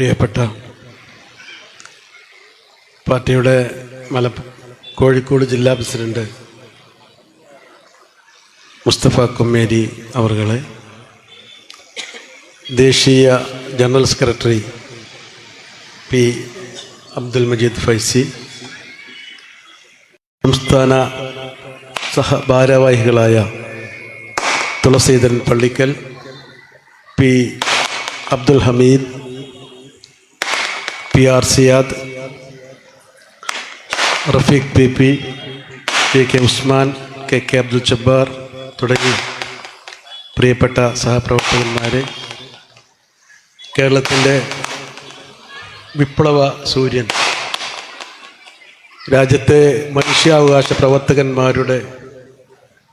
പ്രിയപ്പെട്ട പാർട്ടിയുടെ മല കോഴിക്കോട് ജില്ലാ പ്രസിഡന്റ് മുസ്തഫ കൊമ്മേരി അവർകളെ ദേശീയ general secretary P Abdul Majeed Faizy സംസ്ഥാന സഹഭാരവാഹികളായ Thulaseedharan Pallikkal P Abdul Hameed P R Siyad Rafeeq P P K K Usman K K Abdul Jabbar തുടങ്ങി പ്രിയപ്പെട്ട സഹപ്രവർത്തകന്മാർ കേരളത്തിന്റെ വിപ്ലവ സൂര്യൻ രാജ്യത്തെ മനുഷ്യാവകാശ പ്രവർത്തകന്മാരുടെ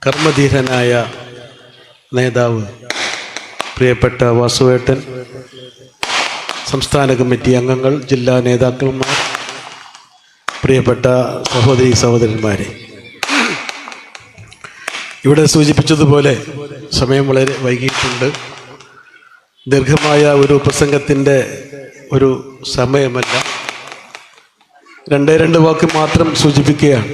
കർമ്മധീരനായ നേതാവ് പ്രിയപ്പെട്ട വാസുവേട്ടൻ സംസ്ഥാന കമ്മിറ്റി അംഗങ്ങൾ ജില്ലാ നേതാക്കന്മാർ പ്രിയപ്പെട്ട സഹോദരി സഹോദരന്മാരെ. ഇവിടെ സൂചിപ്പിച്ചതുപോലെ സമയം വളരെ വൈകിയിട്ടുണ്ട്. ദീർഘമായ ഒരു പ്രസംഗത്തിന്റെ ഒരു സമയമല്ല. രണ്ടേ രണ്ട് വാക്ക് മാത്രം സൂചിപ്പിക്കുകയാണ്.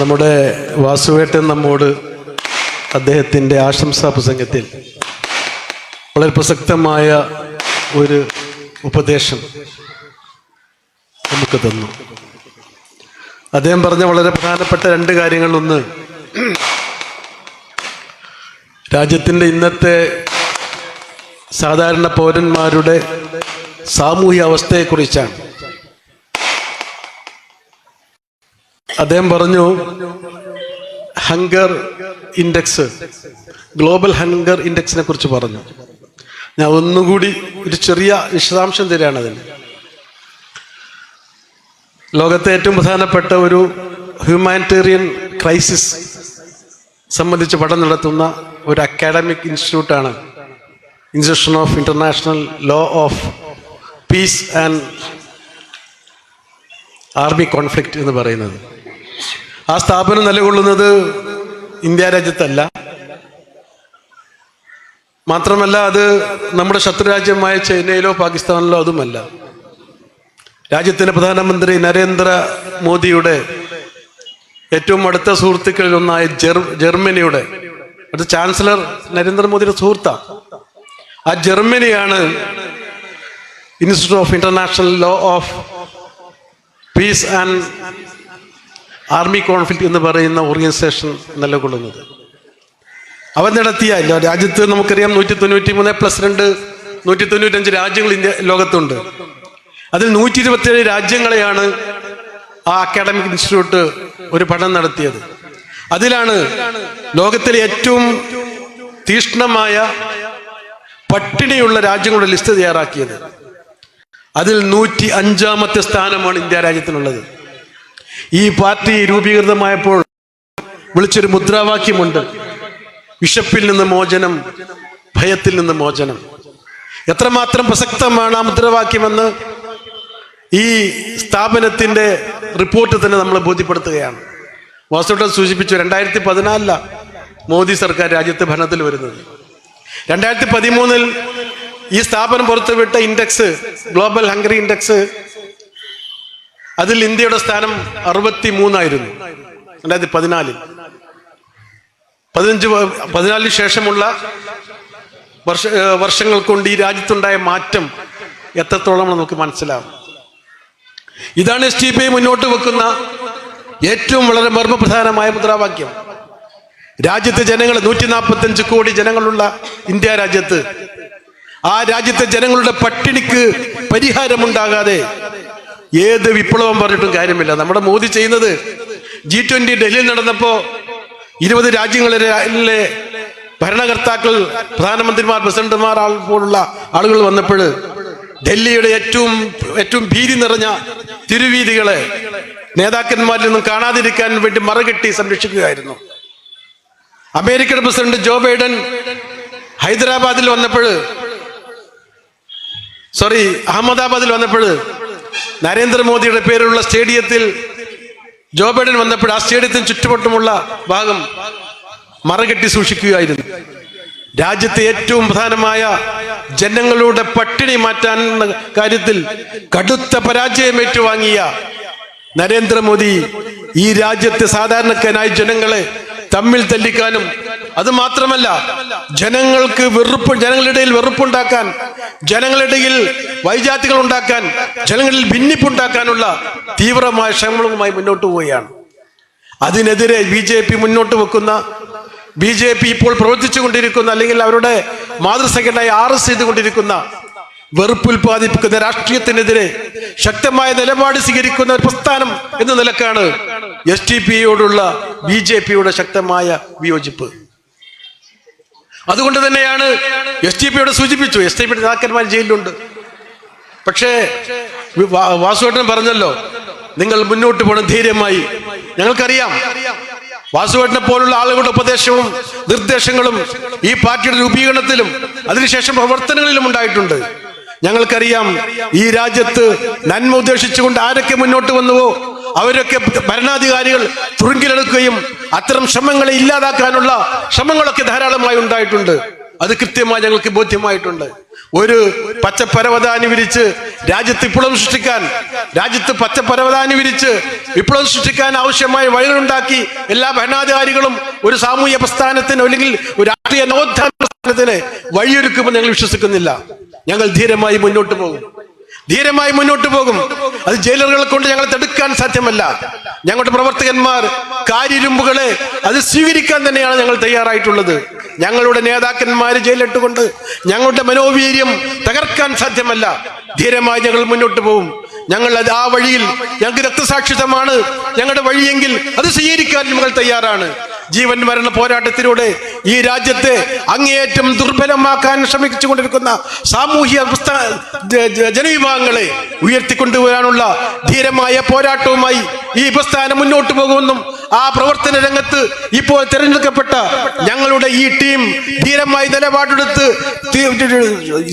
നമ്മുടെ വാസുവേട്ടൻ നമ്മോട് അദ്ദേഹത്തിന്റെ ആശംസാ പ്രസംഗത്തിൽ വളരെ പ്രസക്തമായ ഒരു ഉപദേശം നമുക്ക് തന്നു. അദ്ദേഹം പറഞ്ഞ വളരെ പ്രധാനപ്പെട്ട രണ്ട് കാര്യങ്ങളൊന്ന്. രാജ്യത്തിന്റെ ഇന്നത്തെ സാധാരണ പൗരന്മാരുടെ സാമൂഹ്യ അവസ്ഥയെക്കുറിച്ചാണ്. അദ്ദേഹം പറഞ്ഞു ഹങ്കർ ഇൻഡെക്സ് ഗ്ലോബൽ ഹങ്കർ ഇൻഡെക്സിനെ കുറിച്ച് പറഞ്ഞു. ഞാൻ ഒന്നുകൂടി ഒരു ചെറിയ വിശദാംശം തരികയാണ് അതിന്. ലോകത്തെ ഏറ്റവും പ്രധാനപ്പെട്ട ഒരു ഹ്യൂമാനിറ്റേറിയൻ ക്രൈസിസ് സംബന്ധിച്ച് പഠനം നടത്തുന്ന ഒരു academic ഇൻസ്റ്റിറ്റ്യൂട്ടാണ്. Institution of international law of peace and army conflict എന്ന് പറയുന്നത്. ആ സ്ഥാപനം നിലകൊള്ളുന്നത് ഇന്ത്യ രാജ്യത്തല്ല. മാത്രമല്ല അത് നമ്മുടെ ശത്രുരാജ്യമായ ചൈനയിലോ പാകിസ്ഥാനിലോ അതുമല്ല. രാജ്യത്തിന്റെ പ്രധാനമന്ത്രി നരേന്ദ്ര മോദിയുടെ ഏറ്റവും അടുത്ത സുഹൃത്തുക്കളിൽ ഒന്നായ ജർമ്മനിയുടെ അത് ചാൻസലർ നരേന്ദ്രമോദിയുടെ സുഹൃത്താ. ആ ജർമ്മനിയാണ് institute of international law of peace and army conflict എന്ന് പറയുന്ന ഓർഗനൈസേഷൻ നിലകൊള്ളുന്നത്. അവൻ നടത്തിയ രാജ്യത്ത് നമുക്കറിയാം നൂറ്റി തൊണ്ണൂറ്റി മൂന്ന് പ്ലസ് രണ്ട് നൂറ്റി തൊണ്ണൂറ്റഞ്ച് രാജ്യങ്ങൾ ഇന്ത്യ ലോകത്തുണ്ട്. അതിൽ നൂറ്റി ഇരുപത്തിയേഴ് രാജ്യങ്ങളെയാണ് ആ അക്കാഡമിക് ഇൻസ്റ്റിറ്റ്യൂട്ട് ഒരു പഠനം നടത്തിയത്. അതിലാണ് ലോകത്തിലെ ഏറ്റവും തീഷ്ണമായ പട്ടിണിയുള്ള രാജ്യങ്ങളുടെ ലിസ്റ്റ് തയ്യാറാക്കിയത്. അതിൽ നൂറ്റി അഞ്ചാമത്തെ സ്ഥാനമാണ് ഇന്ത്യ രാജ്യത്തിനുള്ളത്. ഈ പാർട്ടി രൂപീകൃതമായപ്പോൾ വിളിച്ചൊരു മുദ്രാവാക്യമുണ്ട്. വിശപ്പിൽ നിന്ന് മോചനം ഭയത്തിൽ നിന്ന് മോചനം. എത്രമാത്രം പ്രസക്തമാണ് ആ മുദ്രാവാക്യമെന്ന് ഈ സ്ഥാപനത്തിന്റെ റിപ്പോർട്ട് തന്നെ നമ്മൾ ബോധ്യപ്പെടുത്തുകയാണ്. വാസുട്ടൻ സൂചിപ്പിച്ചു രണ്ടായിരത്തി പതിനാലില മോദി സർക്കാർ രാജ്യത്തെ ഭരണത്തിൽ വരുന്നത്. രണ്ടായിരത്തി പതിമൂന്നിൽ ഈ സ്ഥാപനം പുറത്തുവിട്ട ഇൻഡെക്സ് ഗ്ലോബൽ ഹംഗറി ഇൻഡെക്സ് അതിൽ ഇന്ത്യയുടെ സ്ഥാനം അറുപത്തി മൂന്നായിരുന്നു രണ്ടായിരത്തി പതിനാലിൽ പതിനഞ്ച് പതിനാലിന് ശേഷമുള്ള വർഷ വർഷങ്ങൾ കൊണ്ട് ഈ രാജ്യത്തുണ്ടായ മാറ്റം എത്രത്തോളം നമുക്ക് മനസ്സിലാവും. ഇതാണ് എസ് ടി പി മുന്നോട്ട് വെക്കുന്ന ഏറ്റവും വളരെ മർമ്മപ്രധാനമായ മുദ്രാവാക്യം. രാജ്യത്തെ ജനങ്ങൾ നൂറ്റി നാൽപ്പത്തഞ്ച് കോടി ജനങ്ങളുള്ള ഇന്ത്യ രാജ്യത്ത് ആ രാജ്യത്തെ ജനങ്ങളുടെ പട്ടിണിക്ക് പരിഹാരമുണ്ടാകാതെ ഏത് വിപ്ലവം പറഞ്ഞിട്ടും കാര്യമില്ല. നമ്മുടെ മോദി ചെയ്യുന്നത് ജി ട്വന്റി ഡൽഹിയിൽ നടന്നപ്പോ ഇരുപത് രാജ്യങ്ങളിലെ ഭരണകർത്താക്കൾ പ്രധാനമന്ത്രിമാർ പ്രസിഡന്റുമാർ പോലുള്ള ആളുകൾ വന്നപ്പോൾ ഡൽഹിയുടെ ഏറ്റവും ഏറ്റവും ഭീതി നിറഞ്ഞ തിരുവീതികളെ നേതാക്കന്മാരിൽ നിന്നും കാണാതിരിക്കാൻ വേണ്ടി മറുകെട്ടി സംരക്ഷിക്കുകയായിരുന്നു. അമേരിക്കൻ പ്രസിഡന്റ് ജോ ബൈഡൻ ഹൈദരാബാദിൽ വന്നപ്പോൾ സോറി അഹമ്മദാബാദിൽ വന്നപ്പോൾ നരേന്ദ്രമോദിയുടെ പേരിലുള്ള സ്റ്റേഡിയത്തിൽ ജോ ബൈഡൻ വന്നപ്പോൾ ആ സ്റ്റേഡിയത്തിന് ചുറ്റുവട്ടമുള്ള ഭാഗം മറകെട്ടി സൂക്ഷിക്കുകയായിരുന്നു. രാജ്യത്തെ ഏറ്റവും പ്രധാനമായ ജനങ്ങളുടെ പട്ടിണി മാറ്റാൻ കാര്യത്തിൽ കടുത്ത പരാജയം ഏറ്റുവാങ്ങിയ നരേന്ദ്രമോദി ഈ രാജ്യത്തെ സാധാരണക്കാരായ ജനങ്ങളെ തമ്മിൽ തല്ലിക്കാനും അത് മാത്രമല്ല ജനങ്ങൾക്ക് വെറുപ്പ് ജനങ്ങളിടയിൽ വെറുപ്പുണ്ടാക്കാൻ ജനങ്ങളിടയിൽ വൈജാതികൾ ഉണ്ടാക്കാൻ ജനങ്ങളിൽ ഭിന്നിപ്പുണ്ടാക്കാനുള്ള തീവ്രമായ ശ്രമങ്ങളുമായി മുന്നോട്ട് പോവുകയാണ്. അതിനെതിരെ ബി ജെ പി മുന്നോട്ട് വെക്കുന്ന ബി ജെ പി ഇപ്പോൾ പ്രവർത്തിച്ചു കൊണ്ടിരിക്കുന്ന അല്ലെങ്കിൽ അവരുടെ മാതൃസംഘടനയായ ആർ എസ് ചെയ്തുകൊണ്ടിരിക്കുന്ന വെറുപ്പ് ഉൽപ്പാദിപ്പിക്കുന്ന രാഷ്ട്രീയത്തിനെതിരെ ശക്തമായ നിലപാട് സ്വീകരിക്കുന്ന ഒരു പ്രസ്ഥാനം എന്ന നിലക്കാണ് എസ് ടി പിയോടുള്ള ബി ജെ പിയുടെ ശക്തമായ വിയോജിപ്പ്. അതുകൊണ്ട് തന്നെയാണ് എസ് ടി പിയോട് സൂചിപ്പിച്ചു. എസ് ടി പിയുടെ നേതാക്കന്മാർ ജയിലിലുണ്ട്. പക്ഷേ വാസുവേട്ടൻ പറഞ്ഞല്ലോ നിങ്ങൾ മുന്നോട്ട് പോകണം ധൈര്യമായി. ഞങ്ങൾക്കറിയാം വാസുവേട്ടനെ പോലുള്ള ആളുകളുടെ ഉപദേശവും നിർദ്ദേശങ്ങളും ഈ പാർട്ടിയുടെ രൂപീകരണത്തിലും അതിനുശേഷം പ്രവർത്തനങ്ങളിലും ഉണ്ടായിട്ടുണ്ട്. ഞങ്ങൾക്കറിയാം ഈ രാജ്യത്ത് നന്മ ഉദ്ദേശിച്ചുകൊണ്ട് ആരൊക്കെ മുന്നോട്ട് വന്നുവോ അവരൊക്കെ ഭരണാധികാരികൾ തുറുങ്കിലെടുക്കുകയും അത്തരം ശ്രമങ്ങളെ ഇല്ലാതാക്കാനുള്ള ശ്രമങ്ങളൊക്കെ ധാരാളമായി ഉണ്ടായിട്ടുണ്ട്. അത് കൃത്യമായി ഞങ്ങൾക്ക് ബോധ്യമായിട്ടുണ്ട്. ഒരു പച്ച പരവതാനി വിരിച്ച് രാജ്യത്ത് വിപ്ലവം സൃഷ്ടിക്കാൻ രാജ്യത്ത് പച്ച പരവതാനി വിരിച്ച് വിപ്ലവം സൃഷ്ടിക്കാൻ ആവശ്യമായ വഴികളുണ്ടാക്കി എല്ലാ ഭരണാധികാരികളും ഒരു സാമൂഹ്യ പ്രസ്ഥാനത്തിന് അല്ലെങ്കിൽ ഒരു രാഷ്ട്രീയ നവോത്ഥാന പ്രസ്ഥാനത്തിന് വഴിയൊരുക്കുമെന്ന് ഞങ്ങൾ വിശ്വസിക്കുന്നില്ല. ഞങ്ങൾ ധീരമായി മുന്നോട്ട് പോകും. ധീരമായി മുന്നോട്ട് പോകും. അത് ജയിലറുകളെ കൊണ്ട് ഞങ്ങളെ തടുക്കാൻ സാധ്യമല്ല. ഞങ്ങളുടെ പ്രവർത്തകന്മാർ കാര്യരുമ്പുകളെ അത് സ്വീകരിക്കാൻ തന്നെയാണ് ഞങ്ങൾ തയ്യാറായിട്ടുള്ളത്. ഞങ്ങളുടെ നേതാക്കന്മാരെ ജയിലിട്ടുകൊണ്ട് ഞങ്ങളുടെ മനോവീര്യം തകർക്കാൻ സാധ്യമല്ല. ധീരമായി ഞങ്ങൾ മുന്നോട്ട് പോകും. ഞങ്ങൾ അത് ആ വഴിയിൽ ഞങ്ങൾക്ക് രക്തസാക്ഷിതമാണ് ഞങ്ങളുടെ വഴിയെങ്കിൽ അത് സ്വീകരിക്കാൻ ഞങ്ങൾ തയ്യാറാണ്. ജീവൻ മരണ പോരാട്ടത്തിലൂടെ ഈ രാജ്യത്തെ അങ്ങേയറ്റം ദുർബലമാക്കാൻ ശ്രമിച്ചു കൊണ്ടിരിക്കുന്ന സാമൂഹ്യ ജനവിഭാഗങ്ങളെ ഉയർത്തിക്കൊണ്ടുവരാനുള്ള ധീരമായ പോരാട്ടവുമായി ഈ പ്രസ്ഥാനം മുന്നോട്ട് പോകുമെന്നും ആ പ്രവർത്തന രംഗത്ത് ഇപ്പോൾ തിരഞ്ഞെടുക്കപ്പെട്ട ഞങ്ങളുടെ ഈ ടീം ധീരമായി നിലപാടെടുത്ത്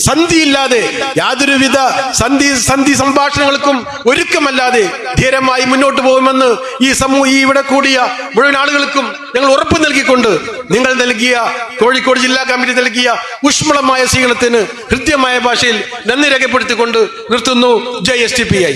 സന്ധിയില്ലാതെ യാതൊരുവിധ സന്ധി സന്ധി സംഭാഷണങ്ങൾക്കും ഒരുക്കമല്ലാതെ ധീരമായി മുന്നോട്ട് പോകുമെന്ന് ഈ സമൂഹ ഈ ഇവിടെ കൂടിയ മുഴുവൻ ആളുകൾക്കും ഞങ്ങൾ ഉറപ്പ് നൽകിക്കൊണ്ട് നിങ്ങൾ നൽകിയ കോഴിക്കോട് ജില്ലാ കമ്മിറ്റി നൽകിയ ഊഷ്മളമായ സ്വീകരണത്തിന് ഹൃദ്യമായ ഭാഷയിൽ നന്ദി രേഖപ്പെടുത്തിക്കൊണ്ട് നിർത്തുന്നു J S T P I.